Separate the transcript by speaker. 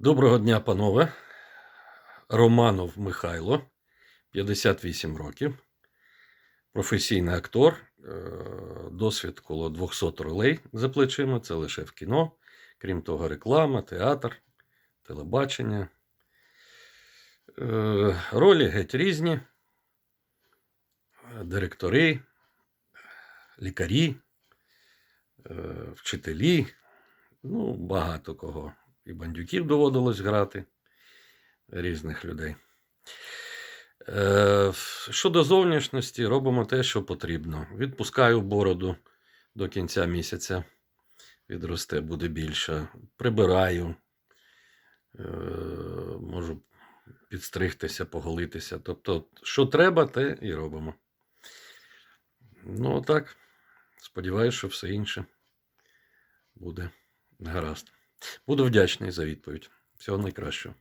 Speaker 1: Доброго дня, панове. Романов Михайло, 58 років, професійний актор, е, досвід коло 200 ролей за плечима, це лише в кіно. Крім того, реклама, театр, телебачення. Е, Ролі геть різні. Директори, лікарі, е, вчителі, ну, багато кого. І бандюків доводилось грати різних людей. Е, щодо зовнішності, робимо те, що потрібно. Відпускаю бороду до кінця місяця. Відросте, буде більше. Прибираю. Е, можу підстригтися, поголитися. Тобто, що треба, те і робимо. Ну, так. Сподіваюся, що все інше буде гаразд. Буду вдячний за відповідь. Всього найкращого.